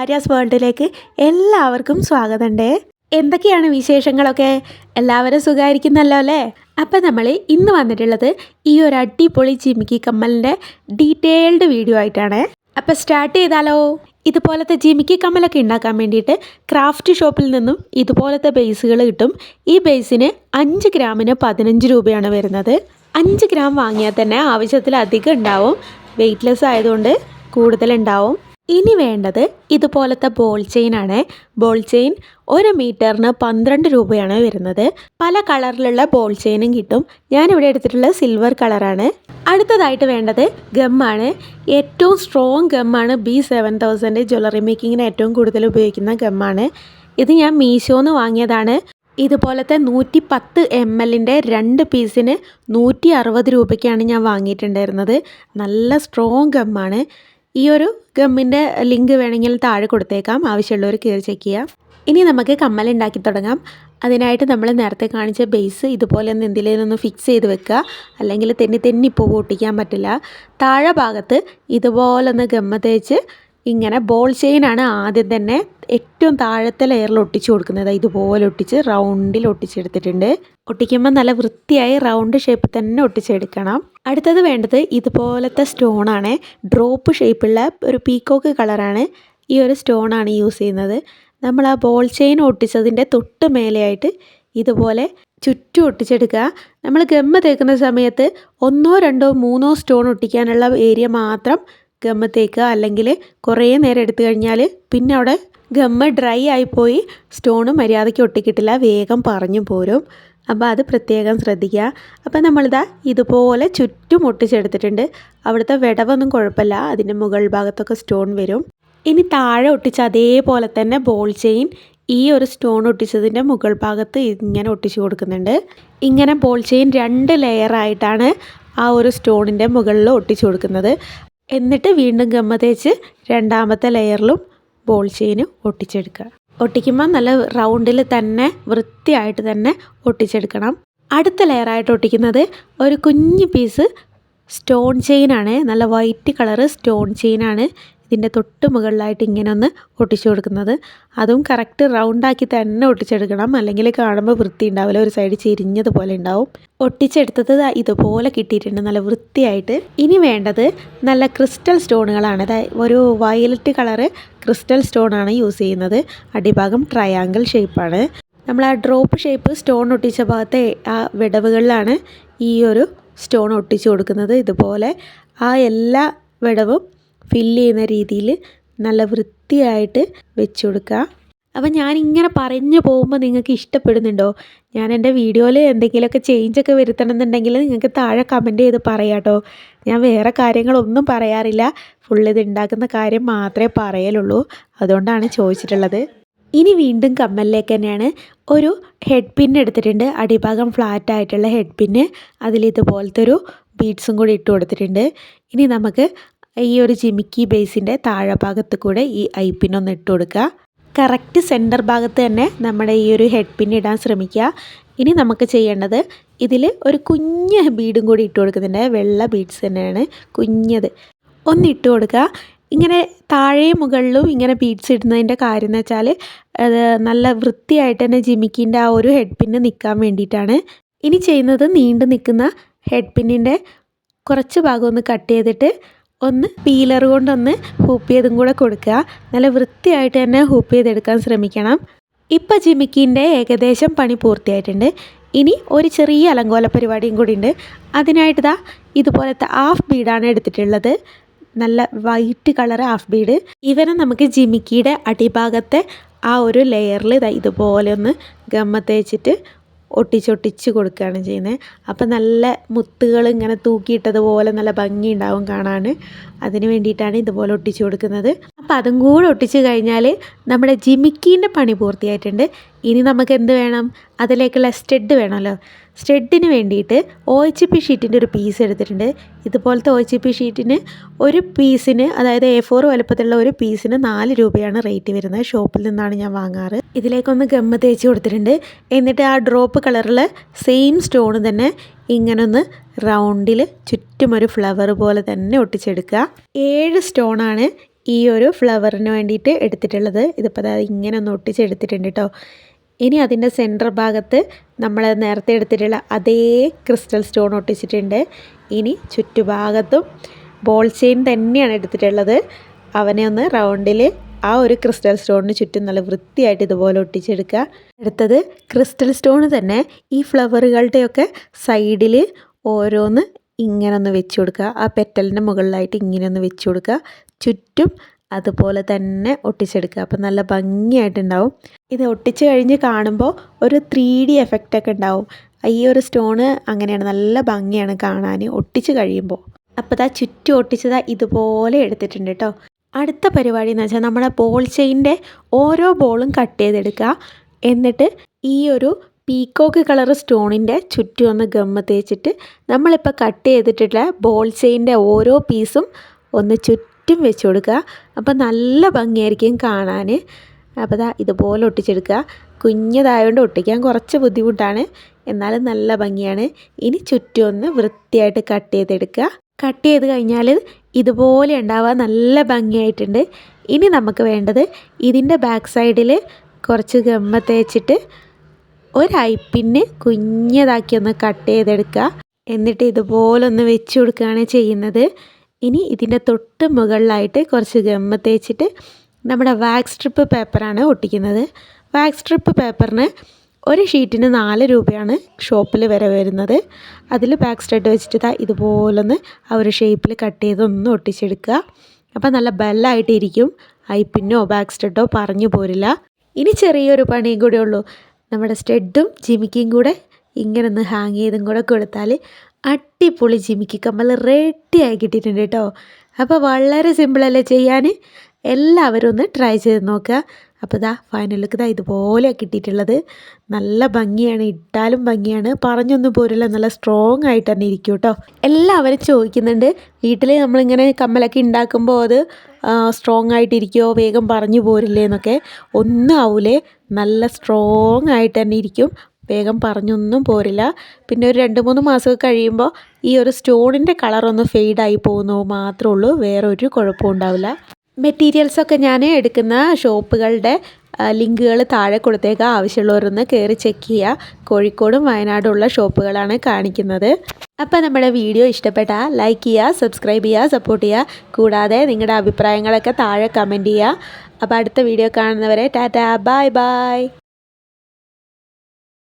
ആര്യാസ് വേൾഡിലേക്ക് എല്ലാവർക്കും സ്വാഗതമുണ്ട്. എന്തൊക്കെയാണ് വിശേഷങ്ങളൊക്കെ? എല്ലാവരും സുഖമായിരിക്കുന്നല്ലോ അല്ലേ? അപ്പം നമ്മൾ ഇന്ന് വന്നിട്ടുള്ളത് ഈ ഒരു അടിപൊളി ജിമിക്കി കമ്മലിന്റെ ഡീറ്റെയിൽഡ് വീഡിയോ ആയിട്ടാണ്. അപ്പം സ്റ്റാർട്ട് ചെയ്താലോ? ഇതുപോലത്തെ ജിമിക്കി കമ്മലൊക്കെ ഉണ്ടാക്കാൻ വേണ്ടിയിട്ട് ക്രാഫ്റ്റ് ഷോപ്പിൽ നിന്നും ഇതുപോലത്തെ ബേസുകൾ കിട്ടും. ഈ ബേസിന് അഞ്ച് ഗ്രാമിന് പതിനഞ്ച് രൂപയാണ് വരുന്നത്. അഞ്ച് ഗ്രാം വാങ്ങിയാൽ തന്നെ ആവശ്യത്തിലധികം ഉണ്ടാവും. വെയ്റ്റ്ലെസ് ആയതുകൊണ്ട് കൂടുതലുണ്ടാവും ഇനി വേണ്ടത് ഇതുപോലത്തെ ബോൾ ചെയിൻ ആണ്. ബോൾ ചെയിൻ ഒരു മീറ്ററിന് പന്ത്രണ്ട് രൂപയാണ് വരുന്നത്. പല കളറിലുള്ള ബോൾ ചെയിനും കിട്ടും. ഞാനിവിടെ എടുത്തിട്ടുള്ള സിൽവർ കളറാണ് അടുത്തതായിട്ട് വേണ്ടത് ഗമ്മാണ് ഏറ്റവും സ്ട്രോങ് ഗമ്മാണ് ബി സെവൻ തൗസൻഡ് ജ്വല്ലറി മേക്കിങ്ങിന് ഏറ്റവും കൂടുതൽ ഉപയോഗിക്കുന്ന ഗമ്മാണ് ഇത് ഞാൻ മീഷോന്ന് വാങ്ങിയതാണ്. ഇതുപോലത്തെ നൂറ്റി പത്ത് എം എല്ലിന്റെ രണ്ട് പീസിന് നൂറ്റി അറുപത് രൂപയ്ക്കാണ് ഞാൻ വാങ്ങിയിട്ടുണ്ടായിരുന്നത്. നല്ല സ്ട്രോങ് ഗമ്മാണ് ഈ ഒരു ഗമ്മിന്റെ ലിങ്ക് വേണമെങ്കിൽ താഴെ കൊടുത്തേക്കാം. ആവശ്യമുള്ളവർ കയറി ചെക്ക് ചെയ്യാം. ഇനി നമുക്ക് കമ്മൽ ഉണ്ടാക്കി തുടങ്ങാം. അതിനായിട്ട് നമ്മൾ നേരത്തെ കാണിച്ച ബേസ് ഇതുപോലെ ഒന്ന് എന്തിലേന്നൊന്ന് ഫിക്സ് ചെയ്ത് വെക്കുക. അല്ലെങ്കിൽ തെന്നി തെന്നി ഇപ്പോൾ പറ്റില്ല. താഴെ ഭാഗത്ത് ഇതുപോലൊന്ന് ഗമ്മ തേച്ച് ഇങ്ങനെ ബോൾ ചെയിനാണ് ആദ്യം തന്നെ ഏറ്റവും താഴത്തെ ലെയറിൽ ഒട്ടിച്ച് കൊടുക്കുന്നത്. ഇതുപോലെ ഒട്ടിച്ച് റൗണ്ടിൽ ഒട്ടിച്ചെടുത്തിട്ടുണ്ട്. ഒട്ടിക്കുമ്പോൾ നല്ല വൃത്തിയായി റൗണ്ട് ഷേപ്പ് തന്നെ ഒട്ടിച്ചെടുക്കണം. അടുത്തത് വേണ്ടത് ഇതുപോലത്തെ സ്റ്റോണാണ് ഡ്രോപ്പ് ഷേപ്പുള്ള ഒരു പീക്കോക്ക് കളറാണ് ഈ ഒരു സ്റ്റോണാണ് യൂസ് ചെയ്യുന്നത്. നമ്മൾ ആ ബോൾ ചെയിൻ ഒട്ടിച്ചതിന്റെ തൊട്ട് മേലെയായിട്ട് ഇതുപോലെ ചുറ്റും ഒട്ടിച്ചെടുക്കുക. നമ്മൾ ഗമ്മ തേക്കുന്ന സമയത്ത് ഒന്നോ രണ്ടോ മൂന്നോ സ്റ്റോൺ ഒട്ടിക്കാനുള്ള ഏരിയ മാത്രം ഗമ്മ തേക്കുക അല്ലെങ്കിൽ കുറേ നേരം എടുത്തു കഴിഞ്ഞാൽ പിന്നെ അവിടെ ഗമ്മ ഡ്രൈ ആയിപ്പോയി സ്റ്റോണ് മര്യാദയ്ക്ക് ഒട്ടിക്കിട്ടില്ല വേഗം പറഞ്ഞു പോരും. അപ്പോൾ അത് പ്രത്യേകം ശ്രദ്ധിക്കുക. അപ്പോൾ നമ്മളിതാ ഇതുപോലെ ചുറ്റും ഒട്ടിച്ചെടുത്തിട്ടുണ്ട്. അവിടുത്തെ വിടവൊന്നും കുഴപ്പമില്ല. അതിന്റെ മുകൾ ഭാഗത്തൊക്കെ സ്റ്റോൺ വരും. ഇനി താഴെ ഒട്ടിച്ച അതേപോലെ തന്നെ ബോൾ ചെയിൻ ഈ ഒരു സ്റ്റോൺ ഒട്ടിച്ചതിന്റെ മുകൾ ഭാഗത്ത് ഇങ്ങനെ ഒട്ടിച്ചു കൊടുക്കുന്നുണ്ട്. ഇങ്ങനെ ബോൾ ചെയിൻ രണ്ട് ലെയറായിട്ടാണ് ആ ഒരു സ്റ്റോണിന്റെ മുകളിൽ ഒട്ടിച്ചു കൊടുക്കുന്നത്. എന്നിട്ട് വീണ്ടും ഗമ്മ തേച്ച് രണ്ടാമത്തെ ലെയറിലും ബോൾ ചെയിൻ ഒട്ടിച്ചെടുക്കുക. ഒട്ടിക്കുമ്പോൾ നല്ല റൗണ്ടിൽ തന്നെ വൃത്തിയായിട്ട് തന്നെ ഒട്ടിച്ചെടുക്കണം. അടുത്ത ലെയറായിട്ട് ഒട്ടിക്കുന്നത് ഒരു കുഞ്ഞു പീസ് സ്റ്റോൺ ചെയിനാണ് നല്ല വൈറ്റ് കളറ് സ്റ്റോൺ ചെയിനാണ് ഇതിന്റെ തൊട്ട് മുകളിലായിട്ട് ഇങ്ങനെ ഒന്ന് ഒട്ടിച്ചു കൊടുക്കുന്നത്. അതും കറക്റ്റ് റൗണ്ടാക്കി തന്നെ ഒട്ടിച്ചെടുക്കണം. അല്ലെങ്കിൽ കാണുമ്പോൾ വൃത്തി ഉണ്ടാവില്ല. ഒരു സൈഡ് ചിരിഞ്ഞതുപോലെ ഉണ്ടാവും. ഒട്ടിച്ചെടുത്തത് ഇതുപോലെ കിട്ടിയിട്ടുണ്ട്. നല്ല വൃത്തിയായിട്ട്. ഇനി വേണ്ടത് നല്ല ക്രിസ്റ്റൽ സ്റ്റോണുകളാണ് അതായത് ഒരു വയലറ്റ് കളറ് ക്രിസ്റ്റൽ സ്റ്റോണാണ് യൂസ് ചെയ്യുന്നത്. അടിഭാഗം ട്രയാങ്കിൾ ഷേപ്പാണ് നമ്മൾ ആ ഡ്രോപ്പ് ഷേപ്പ് സ്റ്റോൺ ഒട്ടിച്ച ഭാഗത്തെ ആ വിടവുകളിലാണ് ഈ ഒരു സ്റ്റോൺ ഒട്ടിച്ചു കൊടുക്കുന്നത്. ഇതുപോലെ ആ എല്ലാ വിടവും ഫില്ല് ചെയ്യുന്ന രീതിയിൽ നല്ല വൃത്തിയായിട്ട് വെച്ച് കൊടുക്കുക. അപ്പം ഞാനിങ്ങനെ പറഞ്ഞു പോകുമ്പോൾ നിങ്ങൾക്ക് ഇഷ്ടപ്പെടുന്നുണ്ടോ? ഞാൻ എന്റെ വീഡിയോയിൽ എന്തെങ്കിലുമൊക്കെ ചേഞ്ചൊക്കെ വരുത്തണം എന്നുണ്ടെങ്കിൽ നിങ്ങൾക്ക് താഴെ കമന്റ് ചെയ്ത് പറയാട്ടോ ഞാൻ വേറെ കാര്യങ്ങളൊന്നും പറയാറില്ല. ഫുൾ ഇത് ഉണ്ടാക്കുന്ന കാര്യം മാത്രമേ പറയലുള്ളൂ. അതുകൊണ്ടാണ് ചോദിച്ചിട്ടുള്ളത്. ഇനി വീണ്ടും കമ്മലിലേക്ക് തന്നെയാണ് ഒരു ഹെഡ് പിൻ എടുത്തിട്ടുണ്ട്. അടിഭാഗം ഫ്ലാറ്റ് ആയിട്ടുള്ള ഹെഡ് പിന്ന് അതിൽ ഇതുപോലത്തെ ഒരു ബീഡ്സും കൂടി ഇട്ട് കൊടുത്തിട്ടുണ്ട്. ഇനി നമുക്ക് ഈ ഒരു ജിമിക്കി ബേസിന്റെ താഴെ ഭാഗത്ത് കൂടെ ഈ ഐ പിൻ ഒന്ന് ഇട്ട് കൊടുക്കുക. കറക്റ്റ് സെന്റർ ഭാഗത്ത് തന്നെ നമ്മുടെ ഈ ഒരു ഹെഡ് പിൻ ഇടാൻ ശ്രമിക്കുക. ഇനി നമുക്ക് ചെയ്യേണ്ടത് ഇതിൽ ഒരു കുഞ്ഞ് ബീഡും കൂടി ഇട്ട് കൊടുക്കുന്നുണ്ട് വെള്ള ബീഡ്സ് തന്നെയാണ് കുഞ്ഞത്. ഒന്ന് ഇട്ട് കൊടുക്കുക. ഇങ്ങനെ താഴെയും മുകളിലും ഇങ്ങനെ ബീഡ്സ് ഇടുന്നതിന്റെ കാര്യം എന്ന് വെച്ചാൽ നല്ല വൃത്തിയായിട്ട് തന്നെ ജിമിക്കിന്റെ ആ ഒരു ഹെഡ് പിന്ന് നിൽക്കാൻ വേണ്ടിയിട്ടാണ്. ഇനി ചെയ്യുന്നത് നീണ്ടു നിൽക്കുന്ന ഹെഡ് പിന്നിന്റെ കുറച്ച് ഭാഗം ഒന്ന് കട്ട് ചെയ്തിട്ട് ഒന്ന് പീലർ കൊണ്ടൊന്ന് ഹൂപ്പ് ചെയ്തും കൂടെ കൊടുക്കുക. നല്ല വൃത്തിയായിട്ട് തന്നെ ഹൂപ്പ് ചെയ്തെടുക്കാൻ ശ്രമിക്കണം. ഇപ്പം ജിമിക്കിന്റെ ഏകദേശം പണി പൂർത്തിയായിട്ടുണ്ട്. ഇനി ഒരു ചെറിയ അലങ്കോല പരിപാടിയും കൂടി ഉണ്ട്. അതിനായിട്ട് ഇതാ ഇതുപോലത്തെ ഹാഫ് ബീഡാണ് എടുത്തിട്ടുള്ളത്. നല്ല വൈറ്റ് കളർ ഹാഫ് ബീഡ് ഇവനെ നമുക്ക് ജിമിക്കിയുടെ അടിഭാഗത്തെ ആ ഒരു ലെയറിൽ ഇതാ ഇതുപോലെ ഒന്ന് ഗമ്മ തേച്ചിട്ട് ഒട്ടിച്ചൊട്ടിച്ച് കൊടുക്കുകയാണ് ചെയ്യുന്നത്. അപ്പം നല്ല മുത്തുകൾ ഇങ്ങനെ തൂക്കിയിട്ടതുപോലെ നല്ല ഭംഗി ഉണ്ടാവും കാണാൻ. അതിന് വേണ്ടിയിട്ടാണ് ഇതുപോലെ ഒട്ടിച്ച് കൊടുക്കുന്നത്. അപ്പം അതും കൂടെ ഒട്ടിച്ച് കഴിഞ്ഞാൽ നമ്മുടെ ജിമിക്കീന്റെ പണി പൂർത്തിയായിട്ടുണ്ട്. ഇനി നമുക്ക് എന്ത് വേണം? അതിലേക്കുള്ള സ്റ്റെഡ് വേണമല്ലോ. സ്റ്റെഡിന് വേണ്ടിയിട്ട് ഒ എച്ച് പി ഷീറ്റിന്റെ ഒരു പീസ് എടുത്തിട്ടുണ്ട്. ഇതുപോലത്തെ ഒ എച്ച് പി ഷീറ്റിന് ഒരു പീസിന് അതായത് എ ഫോർ വലുപ്പത്തിലുള്ള ഒരു പീസിന് നാല് രൂപയാണ് റേറ്റ് വരുന്നത്. ഷോപ്പിൽ നിന്നാണ് ഞാൻ വാങ്ങാറ്. ഇതിലേക്കൊന്ന് ഗമ്മ തേച്ച് കൊടുത്തിട്ടുണ്ട്. എന്നിട്ട് ആ ഡ്രോപ്പ് കളറിൽ സെയിം സ്റ്റോൺ തന്നെ ഇങ്ങനൊന്ന് റൗണ്ടിൽ ചുറ്റും ഒരു ഫ്ലവർ പോലെ തന്നെ ഒട്ടിച്ചെടുക്കുക. ഏഴ് സ്റ്റോണാണ് ഈ ഒരു ഫ്ലവറിന് വേണ്ടിയിട്ട് എടുത്തിട്ടുള്ളത്. ഇതിപ്പോൾ അതായത് ഇങ്ങനെ ഒന്ന് ഒട്ടിച്ചെടുത്തിട്ടുണ്ട് കേട്ടോ ഇനി അതിന്റെ സെന്റർ ഭാഗത്ത് നമ്മൾ നേരത്തെ എടുത്തിട്ടുള്ള അതേ ക്രിസ്റ്റൽ സ്റ്റോൺ ഒട്ടിച്ചിട്ടുണ്ട്. ഇനി ചുറ്റുഭാഗത്തും ബോൾ ചെയിൻ തന്നെയാണ് എടുത്തിട്ടുള്ളത്. അവനെ ഒന്ന് റൗണ്ടിൽ ആ ഒരു ക്രിസ്റ്റൽ സ്റ്റോണിന് ചുറ്റും നല്ല വൃത്തിയായിട്ട് ഇതുപോലെ ഒട്ടിച്ചെടുക്കുക. അടുത്തത് ക്രിസ്റ്റൽ സ്റ്റോൺ തന്നെ ഈ ഫ്ലവറുകളുടെയൊക്കെ സൈഡിൽ ഓരോന്ന് ഇങ്ങനെ ഒന്ന് വെച്ച് കൊടുക്കുക. ആ പെറ്റലിന്റെ മുകളിലായിട്ട് ഇങ്ങനെ ഒന്ന് വെച്ച് കൊടുക്കുക. ചുറ്റും അതുപോലെ തന്നെ ഒട്ടിച്ചെടുക്കുക. അപ്പം നല്ല ഭംഗിയായിട്ടുണ്ടാവും. ഇത് ഒട്ടിച്ച് കഴിഞ്ഞ് കാണുമ്പോൾ ഒരു ത്രീ ഡി എഫക്റ്റ് ഉണ്ടാവും. ഈ ഒരു സ്റ്റോണ് അങ്ങനെയാണ്. നല്ല ഭംഗിയാണ് കാണാൻ ഒട്ടിച്ച് കഴിയുമ്പോൾ. അപ്പോൾ ഇതാ ചുറ്റും ഒട്ടിച്ചതാ ഇതുപോലെ എടുത്തിട്ടുണ്ട് കേട്ടോ. അടുത്ത പരിപാടി എന്ന് വെച്ചാൽ നമ്മുടെ ബോൾ ചെയിന്റെ ഓരോ ബോളും കട്ട് ചെയ്തെടുക്കുക. എന്നിട്ട് ഈ ഒരു പീക്കോക്ക് കളർ സ്റ്റോണിന്റെ ചുറ്റും ഒന്ന് ഗമ്മ തേച്ചിട്ട് നമ്മളിപ്പോൾ കട്ട് ചെയ്തിട്ടുള്ള ബോൾ ചെയിന്റെ ഓരോ പീസും ഒന്ന് ചുറ്റും വെച്ച് കൊടുക്കുക. അപ്പോൾ നല്ല ഭംഗിയായിരിക്കും കാണാൻ. അപ്പോൾ ദാ ഇതുപോലെ ഒട്ടിച്ചെടുക്കുക. കുഞ്ഞതായതുകൊണ്ട് ഒട്ടിക്കാൻ കുറച്ച് ബുദ്ധിമുട്ടാണ്. എന്നാലും നല്ല ഭംഗിയാണ്. ഇനി ചുറ്റും ഒന്ന് വൃത്തിയായിട്ട് കട്ട് ചെയ്തെടുക്കുക. കട്ട് ചെയ്ത് കഴിഞ്ഞാൽ ഇതുപോലെ ഉണ്ടാവുക നല്ല ഭംഗിയായിട്ടുണ്ട്. ഇനി നമുക്ക് വേണ്ടത് ഇതിന്റെ ബാക്ക് സൈഡിൽ കുറച്ച് ഗമ്മ തേച്ചിട്ട് ഒരു ഐപ്പിന് കുഞ്ഞതാക്കി ഒന്ന് കട്ട് ചെയ്തെടുക്കുക. എന്നിട്ട് ഇതുപോലെ ഒന്ന് വെച്ച് കൊടുക്കുകയാണ് ചെയ്യുന്നത്. ഇനി ഇതിന്റെ തൊട്ട് മുകളിലായിട്ട് കുറച്ച് ഗമ്മ തേച്ചിട്ട് നമ്മുടെ വാക്സ് സ്ട്രിപ്പ് പേപ്പറാണ് ഒട്ടിക്കുന്നത്. വാക്സ് സ്ട്രിപ്പ് പേപ്പറിന് ഒരു ഷീറ്റിന് നാല് രൂപയാണ് ഷോപ്പിൽ വരെ വരുന്നത്. അതിൽ ബാക്ക് സ്റ്റഡ് വെച്ചിട്ട് ഇതാ ഇതുപോലൊന്ന് ആ ഒരു ഷേപ്പിൽ കട്ട് ചെയ്തൊന്ന് ഒട്ടിച്ചെടുക്കുക. അപ്പോൾ നല്ല ബെല്ലായിട്ട് ഐ പിന്നോ ബാക്ക് സ്റ്റഡോ പറഞ്ഞു പോരില്ല. ഇനി ചെറിയൊരു പണിയും കൂടെ ഉള്ളൂ. നമ്മുടെ സ്റ്റെഡും ജിമിക്കിയും കൂടെ ഇങ്ങനെ ഒന്ന് ഹാങ് ചെയ്തും കൂടെ കൊടുത്താൽ അടിപൊളി ജിമിക്ക് കമ്മൽ റെഡിയായി കിട്ടിയിട്ടുണ്ട് കേട്ടോ. അപ്പോൾ വളരെ സിമ്പിളല്ലേ ചെയ്യാൻ? എല്ലാവരും ഒന്ന് ട്രൈ ചെയ്ത് നോക്കുക. അപ്പോൾ ഇതാ ഫൈനൽ ലുക്ക് ഇതാ ഇതുപോലെ കിട്ടിയിട്ടുള്ളത്. നല്ല ഭംഗിയാണ് ഇട്ടാലും ഭംഗിയാണ്. പറഞ്ഞൊന്നും പോരില്ല നല്ല സ്ട്രോങ് ആയിട്ട് തന്നെ ഇരിക്കും കേട്ടോ. എല്ലാവരും ചോദിക്കുന്നുണ്ട് വീട്ടിൽ നമ്മളിങ്ങനെ കമ്മലൊക്കെ ഉണ്ടാക്കുമ്പോൾ അത് സ്ട്രോങ് ആയിട്ടിരിക്കുമോ വേഗം പറഞ്ഞു പോരില്ലേ എന്നൊക്കെ. ഒന്നും ആവൂലേ നല്ല സ്ട്രോങ് ആയിട്ട് തന്നെ ഇരിക്കും. വേഗം പറഞ്ഞൊന്നും പോരില്ല. പിന്നെ ഒരു രണ്ട് മൂന്ന് മാസം കഴിയുമ്പോൾ ഈ ഒരു സ്റ്റോണിന്റെ കളറൊന്ന് ഫെയ്ഡായി പോകുന്നു മാത്രമേ ഉള്ളൂ. വേറെ ഒരു കുഴപ്പവും ഉണ്ടാവില്ല. മെറ്റീരിയൽസൊക്കെ ഞാൻ എടുക്കുന്ന ഷോപ്പുകളുടെ ലിങ്കുകൾ താഴെ കൊടുത്തേക്ക് ആവശ്യമുള്ളവരൊന്ന് കയറി ചെക്ക് ചെയ്യുക കോഴിക്കോടും വയനാടുള്ള ഷോപ്പുകളാണ് കാണിക്കുന്നത്. അപ്പോൾ നമ്മുടെ വീഡിയോ ഇഷ്ടപ്പെട്ടാൽ ലൈക്ക് ചെയ്യുക സബ്സ്ക്രൈബ് ചെയ്യുക സപ്പോർട്ട് ചെയ്യുക കൂടാതെ നിങ്ങളുടെ അഭിപ്രായങ്ങളൊക്കെ താഴെ കമന്റ് ചെയ്യുക അപ്പോൾ അടുത്ത വീഡിയോ കാണുന്നവരെ ടാറ്റാ ബായ് ബൈ.